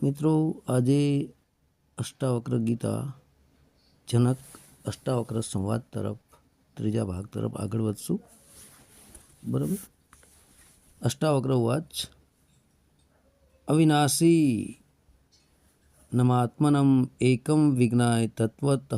મિત્રો આજે અષ્ટાવક્ર ગીતા જનક અષ્ટાવક્ર સંવાદ તરફ ત્રીજા ભાગ તરફ આગળ વધશું બરાબર અષ્ટાવક્ર વાચ અવિનાશી નમાત્મનમ એકમ વિજ્ઞાય તત્વત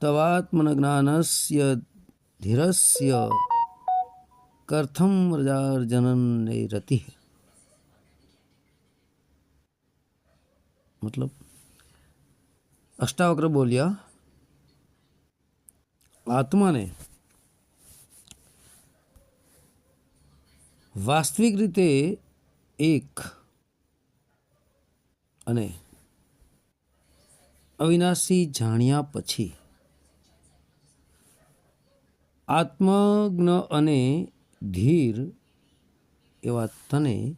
તવાત્મનજ્ઞાનસ્ય ધીરસ્ય કર્થમ રજાર્જનન રતિ મતલબ અષ્ટાવક્ર બોલ્યા આત્માને વાસ્તવિક રીતે એક અને અવિનાશી જાણ્યા પછી આત્મજ્ઞ અને ધીર એવા તને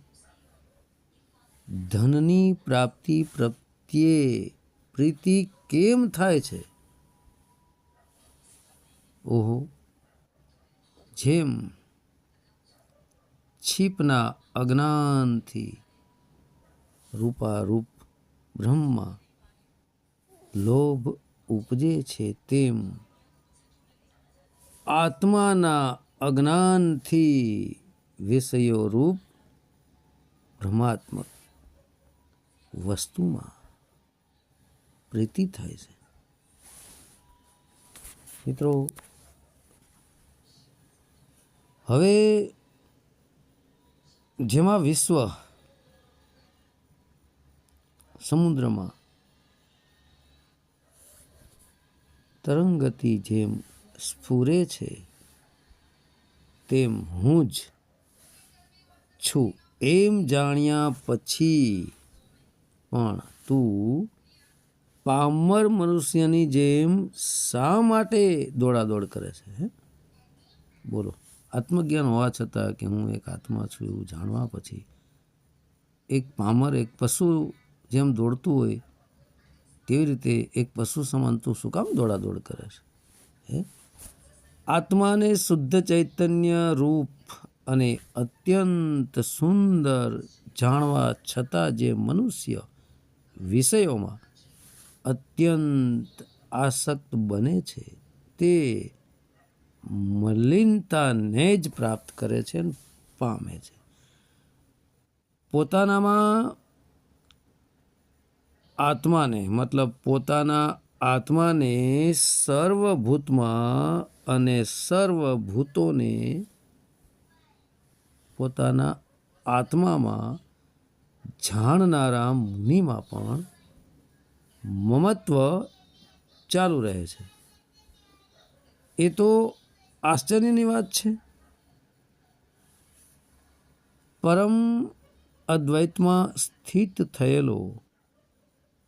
ધનની પ્રાપ્તિ પ્રત્યે પ્રીતિ કેમ થાય છે? ઓહો, જેમ છીપના અજ્ઞાનથી રૂપારૂપ બ્રહ્મમાં લોભ ઉપજે છે, તેમ આત્માના અજ્ઞાનથી વિષયો રૂપ ભ્રમાત્મક વસ્તુમાં પ્રીતિ થાય છે. મિત્રો, હવે જેમાં વિશ્વ સમુદ્રમાં તરંગતી જેમ સ્ફુરે છે તેમ હું જ છું. એમ જાણ્યા પછી પણ તું પામર મનુષ્યની જેમ શા માટે દોડાદોડ કરે છે બોલો. આત્મજ્ઞાન હોવા છતાં કે હું એક આત્મા છું એવું જાણવા પછી એક પામર, એક પશુ જેમ દોડતું હોય, તેવી રીતે એક પશુ સમાન તું શું કામ દોડાદોડ કરે છે, હે? આત્માને શુદ્ધ ચૈતન્ય રૂપ અને અત્યંત સુંદર જાણવા છતાં જે મનુષ્ય વિષયોમાં અત્યંત આસક્ત બને છે, તે મલિનતાને જ પ્રાપ્ત કરે છે અને પામે છે. પોતાનામાં આત્માને, મતલબ પોતાના આત્માને સર્વભૂતમાં અને સર્વભૂતોને પોતાના આત્મામાં જાણનારા મુનિમાં પણ મમત્વ ચાલુ રહે છે. એ તો આશ્ચર્યની વાત છે. પરમ અદ્વૈતમાં સ્થિત થયેલો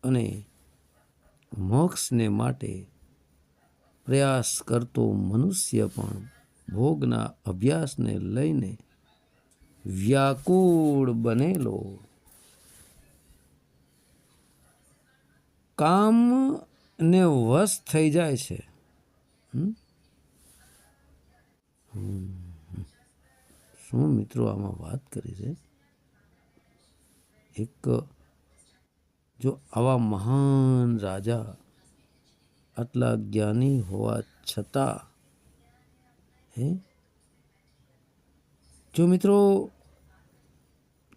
અને મોક્ષને માટે પ્રયાસ કરતો મનુષ્ય પણ ભોગના અભ્યાસને લઈને વ્યાકુળ બનેલો. કામને વશ થઈ જાય છે. શું મિત્રો આમાં વાત કરી છે? એક જો આવા મહાન રાજા આટલા જ્ઞાની હોવા છતાં, હે? જો મિત્રો,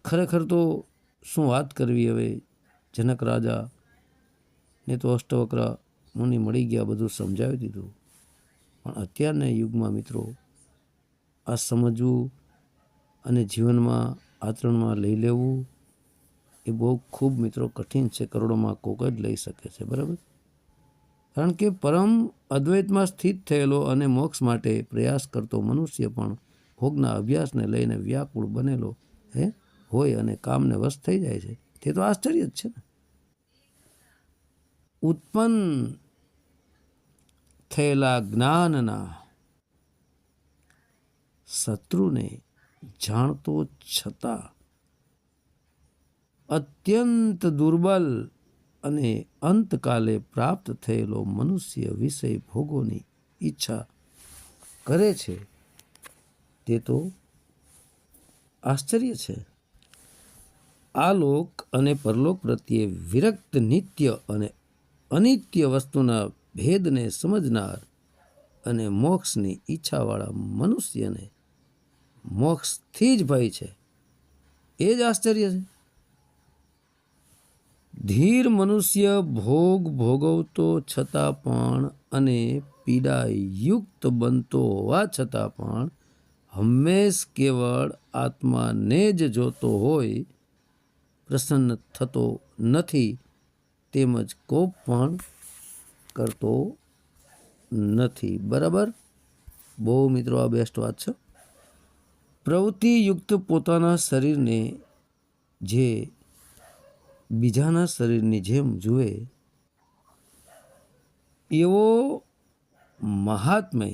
ખરેખર તો શું વાત કરવી હવે? જનક રાજા ને તો અષ્ટવક્ર મુનિ મળી ગયા, બધું સમજાવી દીધું. પણ અત્યારના યુગમાં મિત્રો, આ સમજવું અને જીવનમાં આચરણમાં લઈ લેવું એ બહુ ખૂબ મિત્રો કઠિન છે, કરોડોમાં કોક જ લઈ શકે છે, બરાબર? કારણ કે પરમ અદ્વૈતમાં સ્થિત થયેલો અને મોક્ષ માટે પ્રયાસ કરતો મનુષ્ય પણ ભોગના અભ્યાસને લઈને વ્યાકુળ બનેલો, હે? હોય અને કામને વશ થઈ જાય છે. તે તો આશ્ચર્ય જ છે ને. ઉત્પન્ન થયેલા જ્ઞાનના શત્રુને જાણતો છતાં અત્યંત દુર્બલ અને અંતકાલે પ્રાપ્ત થયેલો મનુષ્ય વિષય ભોગોની ઈચ્છા કરે છે, તે તો આશ્ચર્ય છે. આ લોક અને પરલોક પ્રત્યે વિરક્ત નિત્ય અને અનિત્ય વસ્તુના ભેદને સમજનાર અને મોક્ષની ઈચ્છાવાળા મનુષ્યને મોક્ષથી જ ભય છે. એ જ આશ્ચર્ય છે. ધીર મનુષ્ય ભોગ ભોગવતો છતાં પણ અને પીડાયુક્ત બનતો હોવા છતાં પણ હંમેશ કેવળ આત્માને જ જોતો હોય, પ્રસન્ન થતો નથી, તેમજ કોપ પણ કરતો નથી. બરાબર? બહુ મિત્રો, આ બેસ્ટ વાત છે. પ્રવૃત્તિયુક્ત પોતાના શરીરને જે બીજાના શરીરની જેમ જુએ, એવો મહાત્મય,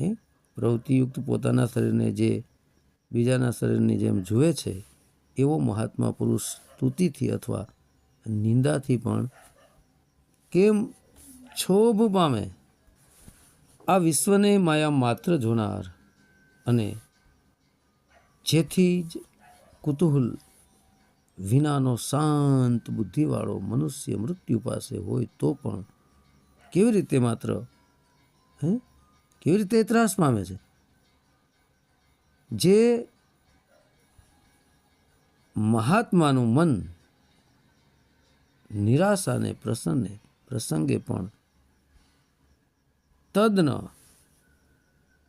હે? પ્રવૃત્તિયુક્ત પોતાના શરીરને જે બીજાના શરીરની જેમ જુએ છે, એવો મહાત્મા પુરુષ સ્તુતિથી અથવા નિંદાથી પણ કેમ છોભ પામે? આ વિશ્વને માયા માત્ર જોનાર અને જેથી જ કુતૂહલ વિનાનો શાંત બુદ્ધિવાળો મનુષ્ય મૃત્યુ પાસે હોય તો પણ કેવી રીતે માત્ર, હે? કેવી રીતે ત્રાસ પામે છે? જે મહાત્માનું મન નિરાશાને પ્રસન્ને, પ્રસંગે પણ તદ્ન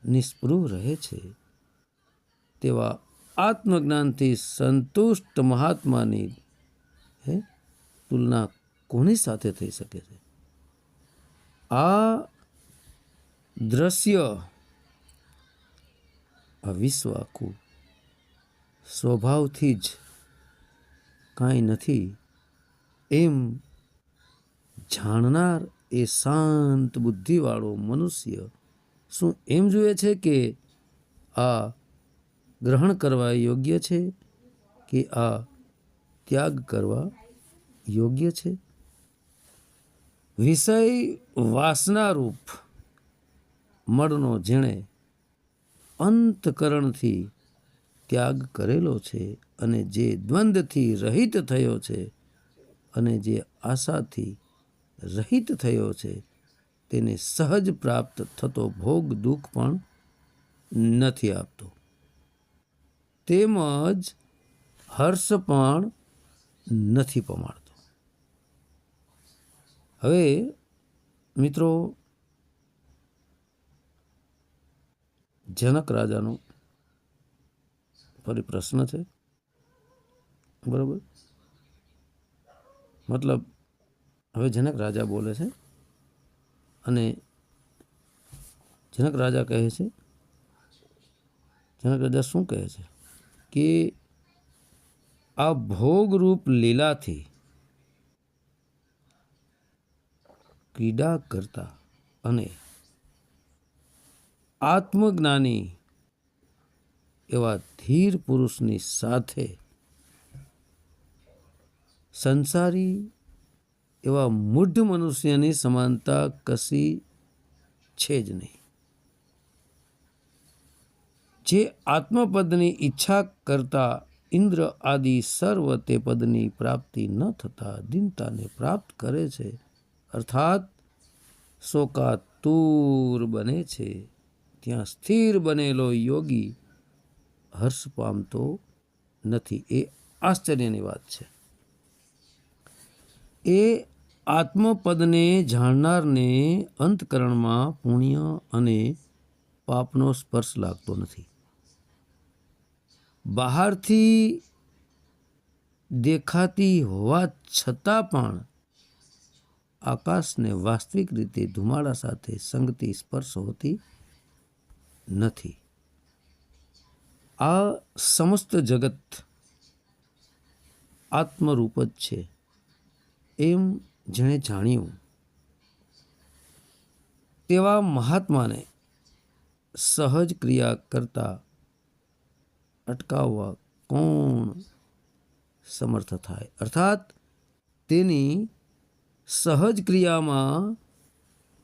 નિસ્પૃહ રહે છે, તેવા આત્મજ્ઞાનથી સંતુષ્ટ મહાત્માની, હે, તુલના કોની સાથે થઈ શકે છે? આ દ્રશ્ય આ વિશ્વ આખું સ્વભાવથી જ કાંઈ નથી એમ જાણનાર એ શાંત બુદ્ધિવાળો મનુષ્ય શું એમ જુએ છે કે આ ગ્રહણ કરવા યોગ્ય છે કે આ ત્યાગ કરવા યોગ્ય છે? વિષય વાસનારૂપ મળનો જેણે અંતકરણથી ત્યાગ કરેલો છે અને જે દ્વંદ્વથી રહિત થયો છે અને જે આશાથી રહિત થયો છે, તેને સહજ પ્રાપ્ત થતો ભોગ દુઃખ પણ નથી આપતો. તેમજ હર્ષ પણ નથી પમાડતો. હવે મિત્રો, જનક રાજાનો ફરી પ્રશ્ન છે. બરાબર? મતલબ હવે જનક રાજા બોલે છે અને જનક રાજા કહે છે, જનક રાજા શું કહે છે? કે આ ભોગરૂપ લીલાથી ક્રીડા કરતા અને આત્મજ્ઞાની એવા ધીર પુરુષની સાથે સંસારી એવા મૂઢ મનુષ્યની સમાનતા કશી છે જ નહીં. જે આત્મપદની ઈચ્છા કરતા ઇન્દ્ર આદિ સર્વ તે પદની પ્રાપ્તિ ન થતા દિનતાને પ્રાપ્ત કરે છે. અર્થાત શોકાતુર બને છે. ત્યાં સ્થિર બનેલો યોગી હર્ષ પામતો નથી. એ આશ્ચર્યની વાત છે. એ આત્મપદને જાણનારને અંતકરણમાં પુણ્ય અને પાપનો સ્પર્શ લાગતો નથી. બહારથી દેખાતી હોવા છતાં પણ આકાશને વાસ્તવિક રીતે ધુમાડા સાથે સંગતિ સ્પર્શ હોતી નથી. આ સમસ્ત જગત આત્મરૂપ જ છે એમ જેણે જાણ્યું. તેવા મહાત્માને સહજ ક્રિયા કરતા અટકાવવા કોણ સમર્થ થાય? અર્થાત, તેની સહજ ક્રિયામાં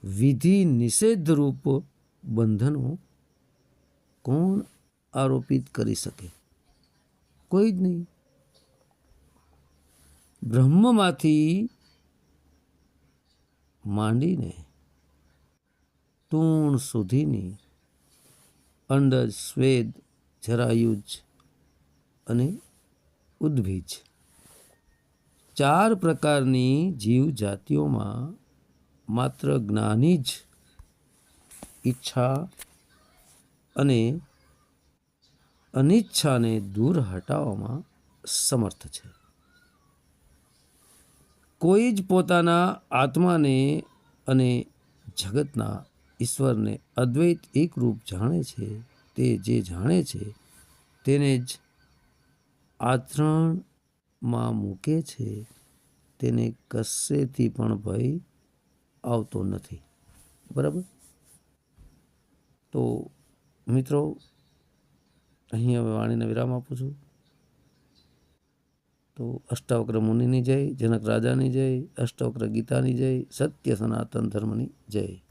વિધિ નિષેધરૂપ બંધનો કોણ આરોપિત કરી શકે? કોઈ જ નહીં. બ્રહ્મમાંથી માંડીને તૂણ સુધીની અંડજ, સ્વેદ જરાયુજ અને ઉદ્ભીજ ચાર પ્રકારની જીવ જાતિઓમાં માત્ર જ્ઞાની જ ઈચ્છા અને અનિચ્છાને દૂર હટાવવામાં સમર્થ છે. કોઈ જ પોતાના આત્માને અને જગતના ઈશ્વરને અદ્વૈત એકરૂપ જાણે છે તે જે જાણે છે, તેને જ આચરણમાં મૂકે છે, તેને કશેથી પણ ભય આવતો નથી. બરાબર? તો મિત્રો, અહીં હવે વાણીને વિરામ આપું છું. તો અષ્ટાવક્ર મુનિની જય, જનક રાજાની જય, અષ્ટાવક્ર ગીતાની જય, સત્ય સનાતન ધર્મની જય.